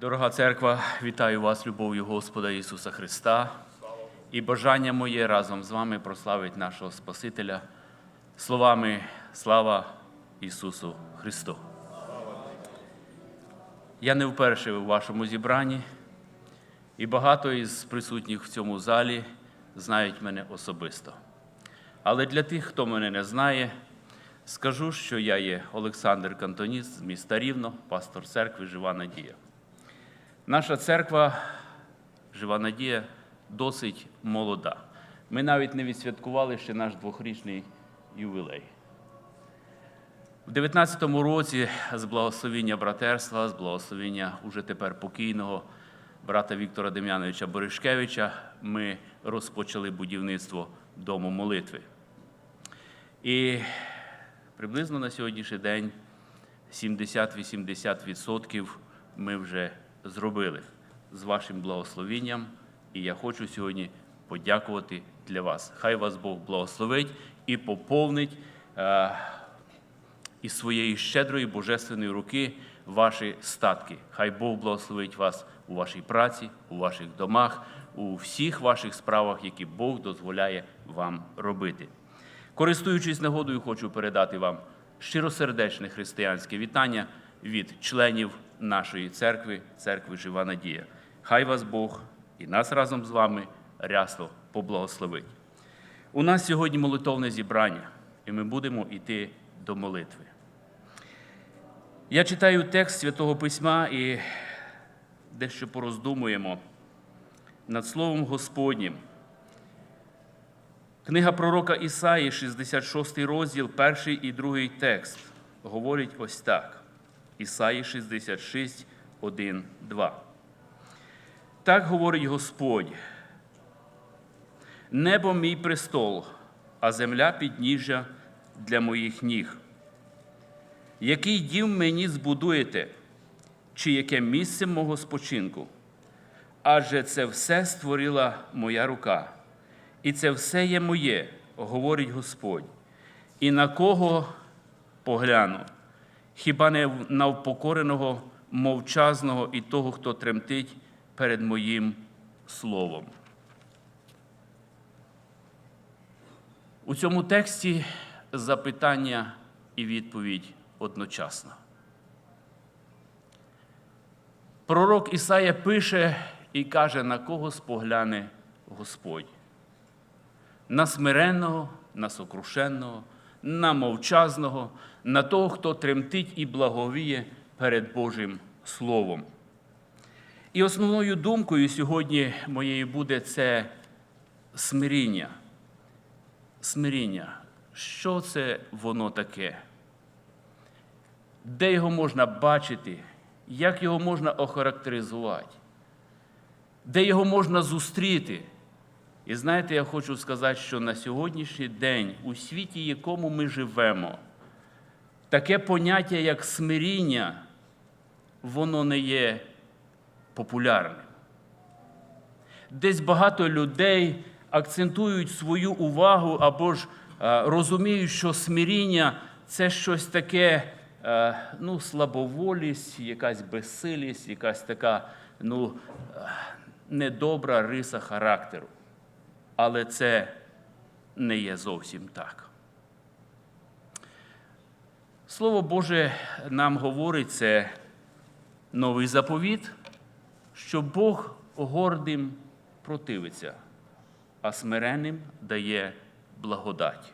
Дорога церква, вітаю вас любов'ю Господа Ісуса Христа і бажання моє разом з вами прославить нашого Спасителя словами слава Ісусу Христу. Я не вперше у вашому зібранні, і багато із присутніх в цьому залі знають мене особисто. Але для тих, хто мене не знає, скажу, що я є Олександр Кантоніст з міста Рівно, пастор церкви Жива Надія. Наша церква Жива Надія досить молода. Ми навіть не відсвяткували ще наш двохрічний ювілей. У 19-му році з благословіння братерства, з благословіння уже тепер покійного брата Віктора Дем'яновича Боришкевича ми розпочали будівництво дому молитви. І приблизно на сьогоднішній день 70-80% ми вже зробили з вашим благословенням. І я хочу сьогодні подякувати для вас. Хай вас Бог благословить і поповнить е, із своєї щедрої божественної руки ваші статки. Хай Бог благословить вас у вашій праці, у ваших домах, у всіх ваших справах, які Бог дозволяє вам робити. Користуючись нагодою, хочу передати вам щиросердечне християнське вітання від членів нашої церкви, церкви Жива Надія. Хай вас Бог і нас разом з вами рясно поблагословить. У нас сьогодні молитовне зібрання, і ми будемо йти до молитви. Я читаю текст Святого Письма і дещо пороздумуємо над Словом Господнім. Книга пророка Ісаї, 66 розділ, перший і другий текст, говорить ось так. Ісаї 66, 1, 2. Так говорить Господь. Небо мій престол, а земля підніжжя для моїх ніг. Який дім мені збудуєте, чи яке місце мого спочинку? Адже це все створила моя рука, і це все є моє, говорить Господь. І на кого погляну? Хіба не на впокореного, мовчазного і того, хто тремтить перед моїм словом? У цьому тексті запитання і відповідь одночасно. Пророк Ісая пише і каже, на кого спогляне Господь. На смиренного, на сокрушенного, на мовчазного, на того, хто тремтить і благовіє перед Божим Словом. І основною думкою сьогодні моєю буде це смиріння. Смиріння. Що це воно таке? Де його можна бачити? Як його можна охарактеризувати? Де його можна зустріти? І знаєте, я хочу сказати, що на сьогоднішній день у світі, якому ми живемо, таке поняття, як смиріння, воно не є популярним. Десь багато людей акцентують свою увагу або ж е, розуміють, що смиріння це щось таке, е, ну, слабоволість, якась безсилість, якась така ну, е, недобра риса характеру. Але це не є зовсім так. Слово Боже нам говорить це новий заповіт, що Бог гордим противиться, а смиренним дає благодать.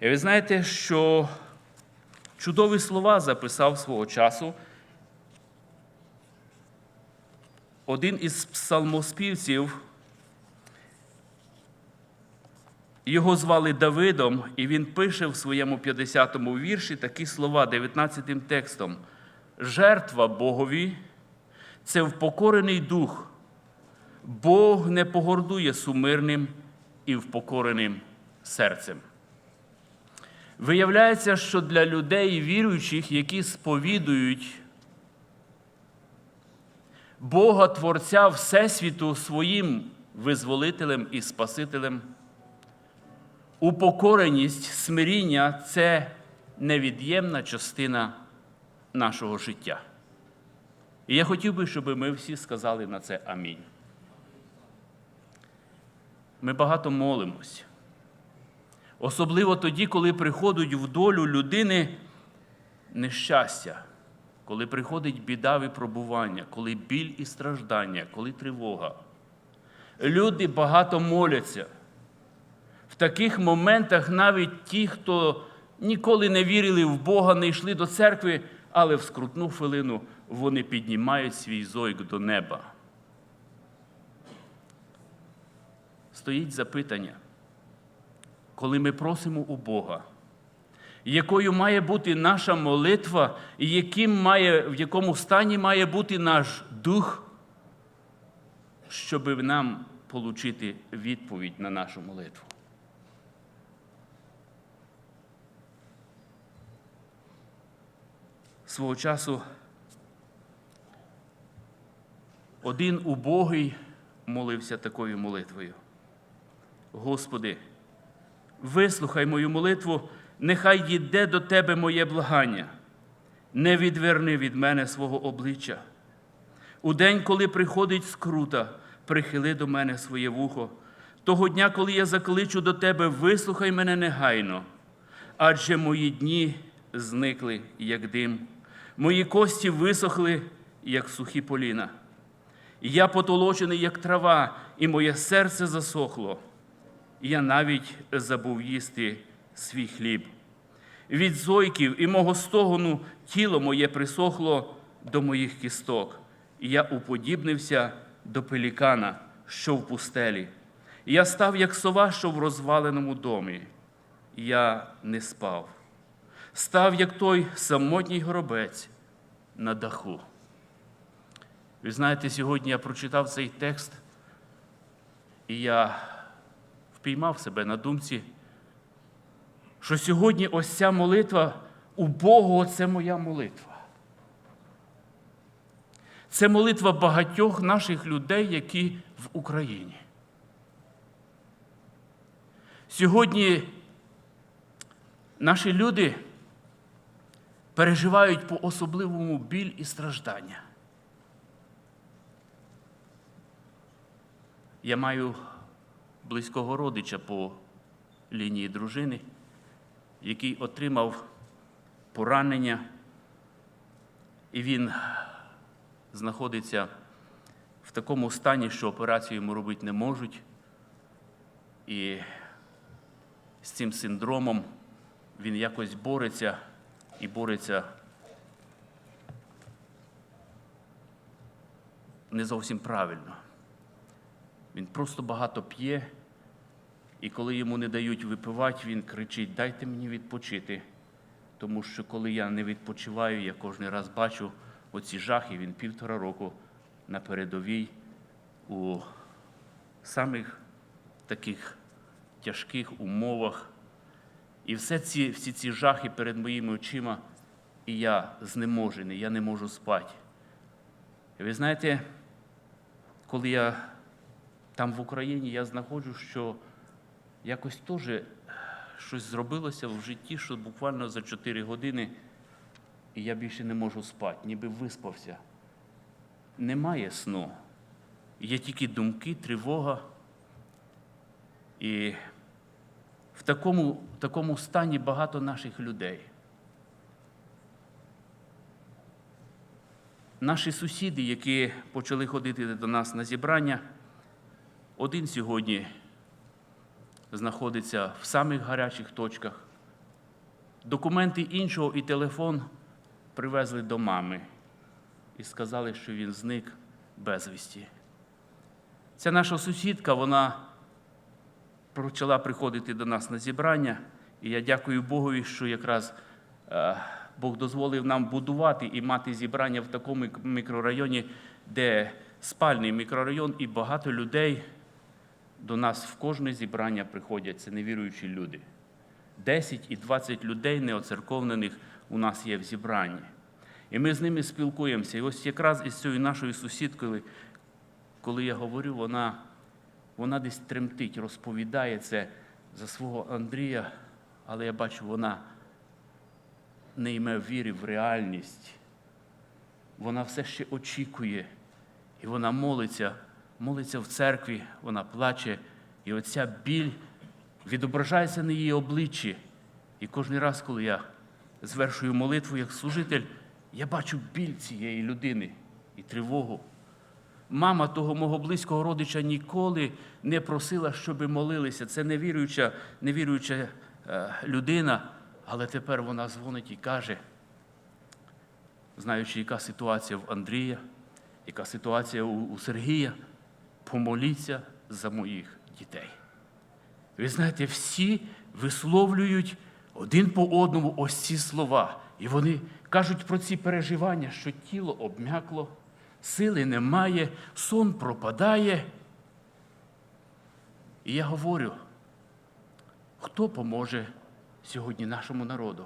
І ви знаєте, що чудові слова записав свого часу один із псалмоспівців. Його звали Давидом, і він пише в своєму 50-му вірші такі слова 19 текстом. Жертва Богові це впокорений дух. Бог не погордує сумирним і впокореним серцем. Виявляється, що для людей віруючих, які сповідують Бога Творця Всесвіту своїм визволителем і Спасителем, упокореність, смиріння це невід'ємна частина нашого життя. І я хотів би, щоб ми всі сказали на це амінь. Ми багато молимось. Особливо тоді, коли приходить в долю людини нещастя, коли приходить біда випробування, коли біль і страждання, коли тривога. Люди багато моляться. Таких моментах навіть ті, хто ніколи не вірили в Бога, не йшли до церкви, але в скрутну хвилину вони піднімають свій зойк до неба. Стоїть запитання, коли ми просимо у Бога, якою має бути наша молитва, і яким має, в якому стані має бути наш дух, щоб нам отримати відповідь на нашу молитву. Свого часу один убогий молився такою молитвою. Господи, вислухай мою молитву, нехай йде до Тебе моє благання, не відверни від мене свого обличчя. У день, коли приходить скрута, прихили до мене своє вухо. Того дня, коли я закличу до Тебе, вислухай мене негайно, адже мої дні зникли, як дим, мої кості висохли, як сухі поліна. Я потолочений, як трава, і моє серце засохло. Я навіть забув їсти свій хліб. Від зойків і мого стогону тіло моє присохло до моїх кісток, і я уподібнився до пелікана, що в пустелі. Я став, як сова, що в розваленому домі. Я не спав. Став, як той самотній горобець на даху. Ви знаєте, сьогодні я прочитав цей текст, і я впіймав себе на думці, що сьогодні ось ця молитва у Бога це моя молитва. Це молитва багатьох наших людей, які в Україні. Сьогодні наші люди переживають по особливому біль і страждання. Я маю близького родича по лінії дружини, який отримав поранення, і він знаходиться в такому стані, що операцію йому робити не можуть. І з цим синдромом він якось бореться і бореться не зовсім правильно. Він просто багато п'є, і коли йому не дають випивати, він кричить: Дайте мені відпочити. Тому що коли я не відпочиваю, я кожен раз бачу оці жахи, він півтора року на передовій у самих таких тяжких умовах. І все ці, всі ці жахи перед моїми очима, і я знеможений, я не можу спати. І ви знаєте, коли я там в Україні я знаходжу, що якось теж щось зробилося в житті, що буквально за 4 години і я більше не можу спати, ніби виспався. Немає сну. Є тільки думки, тривога. І в такому, в такому стані багато наших людей. Наші сусіди, які почали ходити до нас на зібрання, один сьогодні знаходиться в самих гарячих точках. Документи іншого і телефон привезли до мами і сказали, що він зник безвісті. Ця наша сусідка, вона почала приходити до нас на зібрання, і я дякую Богові, що якраз е, Бог дозволив нам будувати і мати зібрання в такому мікрорайоні, де спальний мікрорайон, і багато людей до нас в кожне зібрання приходять. Це невіруючі люди. 10 і 20 людей неоцерковнених у нас є в зібранні. І ми з ними спілкуємося. І ось якраз із цією нашою сусідкою, коли я говорю, вона, вона десь тремтить, розповідає це за свого Андрія, але я бачу, вона не йме віри в реальність вона все ще очікує. І вона молиться, молиться в церкві, вона плаче, і оця біль відображається на її обличчі. І кожен раз, коли я звершую молитву як служитель, я бачу біль цієї людини і тривогу. Мама того мого близького родича ніколи не просила, щоб молилися. Це невіруюча, невіруюча е, людина, але тепер вона дзвонить і каже, знаючи, яка ситуація в Андрія, яка ситуація у Сергія, помоліться за моїх дітей. Ви знаєте, всі висловлюють один по одному ось ці слова. І вони кажуть про ці переживання, що тіло обмякло, сили немає, сон пропадає. І я говорю, хто поможе сьогодні нашому народу?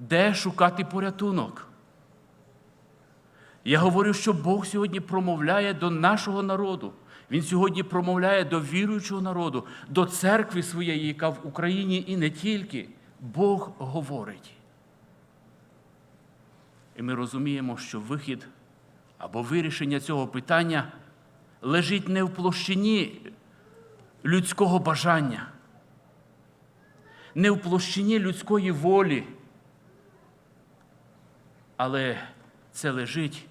Де шукати порятунок? Я говорю, що Бог сьогодні промовляє до нашого народу. Він сьогодні промовляє до віруючого народу, до церкви своєї, яка в Україні і не тільки. Бог говорить. І ми розуміємо, що вихід або вирішення цього питання лежить не в площині людського бажання, не в площині людської волі, але це лежить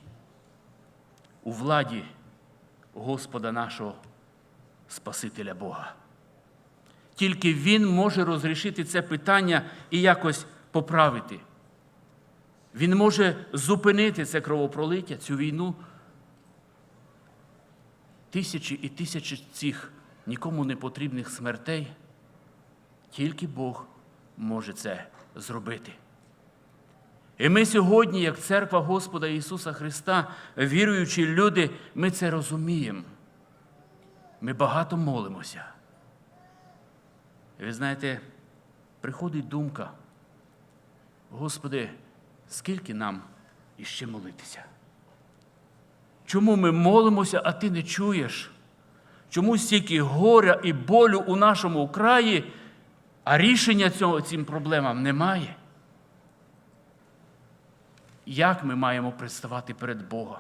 у владі Господа нашого Спасителя Бога. Тільки Він може розрішити це питання і якось поправити. Він може зупинити це кровопролиття, цю війну. Тисячі і тисячі цих нікому не потрібних смертей. Тільки Бог може це зробити. І ми сьогодні, як церква Господа Ісуса Христа, віруючі люди, ми це розуміємо. Ми багато молимося. Ви знаєте, приходить думка, Господи, скільки нам іще молитися? Чому ми молимося, а Ти не чуєш? Чому стільки горя і болю у нашому краї, а рішення цього, цим проблемам немає? Як ми маємо представати перед Богом?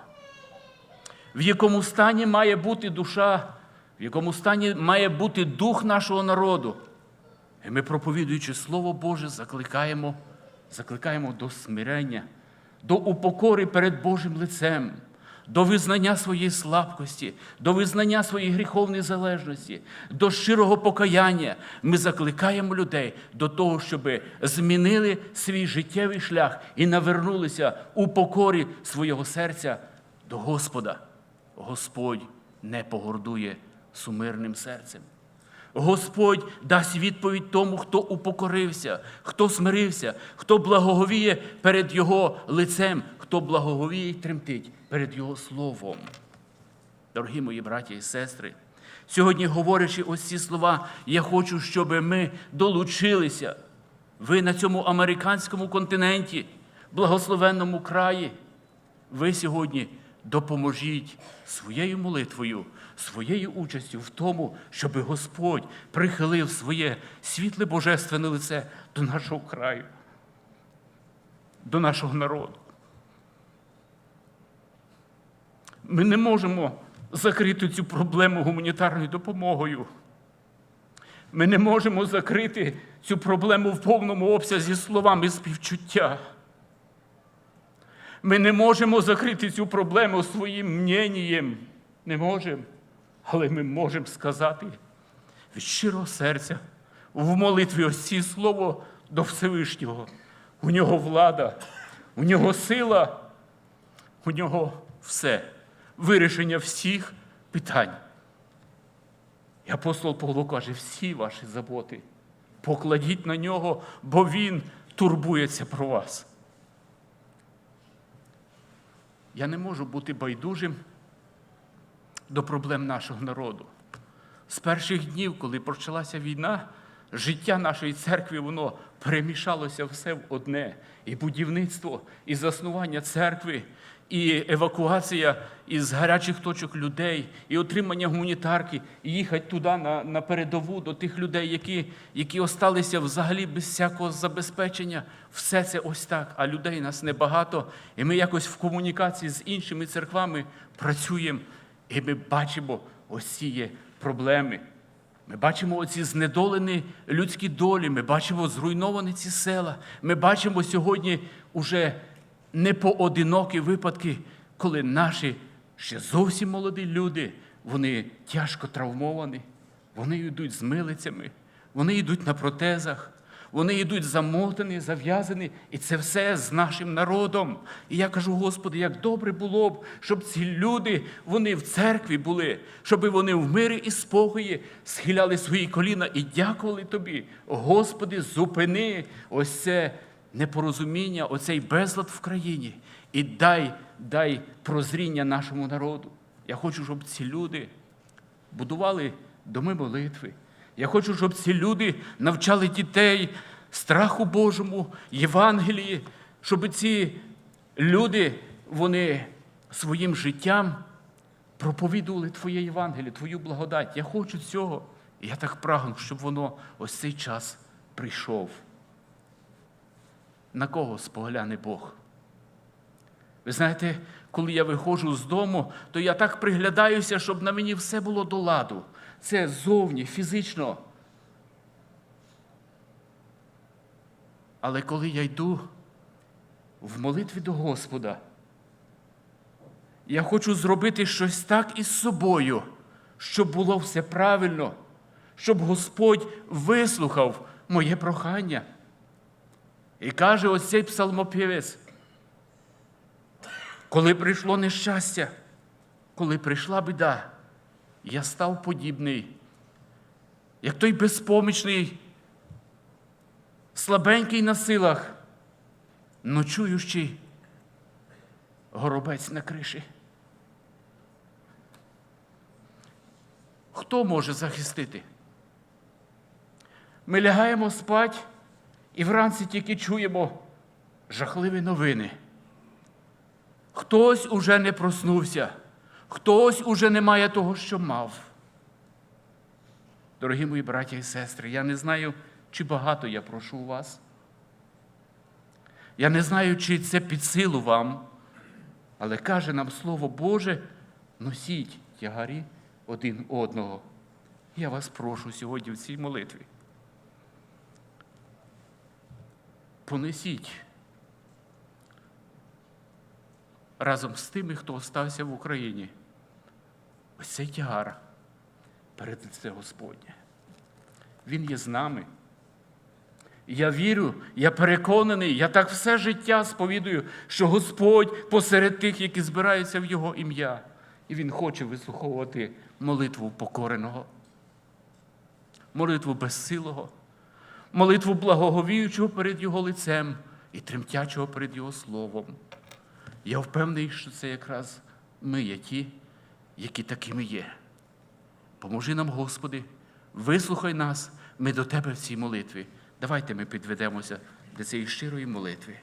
В якому стані має бути душа, в якому стані має бути дух нашого народу? І ми, проповідуючи Слово Боже, закликаємо, закликаємо до смирення, до упокори перед Божим лицем, до визнання своєї слабкості, до визнання своєї гріховної залежності, до щирого покаяння. Ми закликаємо людей до того, щоб змінили свій життєвий шлях і навернулися у покорі свого серця до Господа. Господь не погордує сумирним серцем. Господь дасть відповідь тому, хто упокорився, хто смирився, хто благоговіє перед Його лицем, хто благоговіє і тремтить перед Його словом. Дорогі мої браті і сестри, сьогодні, говорячи ось ці слова, я хочу, щоб ми долучилися. Ви на цьому американському континенті, благословенному краї. Ви сьогодні допоможіть своєю молитвою, своєю участю в тому, щоб Господь прихилив своє світле божественне лице до нашого краю, до нашого народу. Ми не можемо закрити цю проблему гуманітарною допомогою. Ми не можемо закрити цю проблему в повному обсязі словами співчуття. Ми не можемо закрити цю проблему своїм мненням. Не можемо. Але ми можемо сказати від щирого серця в молитві ось ці слово до Всевишнього. У нього влада, у нього сила, у нього все, вирішення всіх питань. І апостол Павло каже, всі ваші заботи покладіть на нього, бо Він турбується про вас. Я не можу бути байдужим до проблем нашого народу. З перших днів, коли почалася війна, життя нашої церкви, воно перемішалося все в одне. І будівництво, і заснування церкви, і евакуація із гарячих точок людей, і отримання гуманітарки, і їхати туди на, на передову до тих людей, які, які осталися взагалі без всякого забезпечення. Все це ось так. А людей нас небагато. І ми якось в комунікації з іншими церквами працюємо, і ми бачимо ось ці проблеми. Ми бачимо оці знедолені людські долі, ми бачимо зруйновані ці села. Ми бачимо сьогодні уже непоодинокі випадки, коли наші ще зовсім молоді люди, вони тяжко травмовані, вони йдуть з милицями, вони йдуть на протезах, вони йдуть замотані, зав'язані, і це все з нашим народом. І я кажу, Господи, як добре було б, щоб ці люди вони в церкві були, щоб вони в мирі і спокої схиляли свої коліна і дякували Тобі. Господи, зупини ось це непорозуміння, оцей безлад в країні. І дай, дай прозріння нашому народу. Я хочу, щоб ці люди будували доми молитви. Я хочу, щоб ці люди навчали дітей страху Божому, Євангелії, щоб ці люди вони своїм життям проповідували Твоє Євангеліє, Твою благодать. Я хочу цього. І я так прагну, щоб воно ось цей час прийшов. На кого спогляне Бог? Ви знаєте, коли я виходжу з дому, то я так приглядаюся, щоб на мені все було до ладу. Це зовні, фізично. Але коли я йду в молитві до Господа, я хочу зробити щось так із собою, щоб було все правильно, щоб Господь вислухав моє прохання. І каже ось цей псалмопівець, коли прийшло нещастя, коли прийшла біда, я став подібний, як той безпомічний, слабенький на силах, ночуючий горобець на криші. Хто може захистити? Ми лягаємо спать і вранці тільки чуємо жахливі новини. Хтось уже не проснувся, хтось уже не має того, що мав. Дорогі мої браті і сестри, я не знаю, чи багато я прошу у вас. Я не знаю, чи це під силу вам, але каже нам Слово Боже, носіть тягарі один одного. Я вас прошу сьогодні в цій молитві. Понесіть разом з тими, хто остався в Україні. Ось цей тягар перед лице Господнє. Він є з нами. Я вірю, я переконаний, я так все життя сповідую, що Господь посеред тих, які збираються в Його ім'я. І Він хоче вислуховувати молитву покореного, молитву безсилого, молитву благоговіючого перед Його лицем і тремтячого перед Його словом. Я впевнений, що це якраз ми є ті, які такими є. Поможи нам, Господи, вислухай нас, ми до Тебе в цій молитві. Давайте ми підведемося до цієї щирої молитви.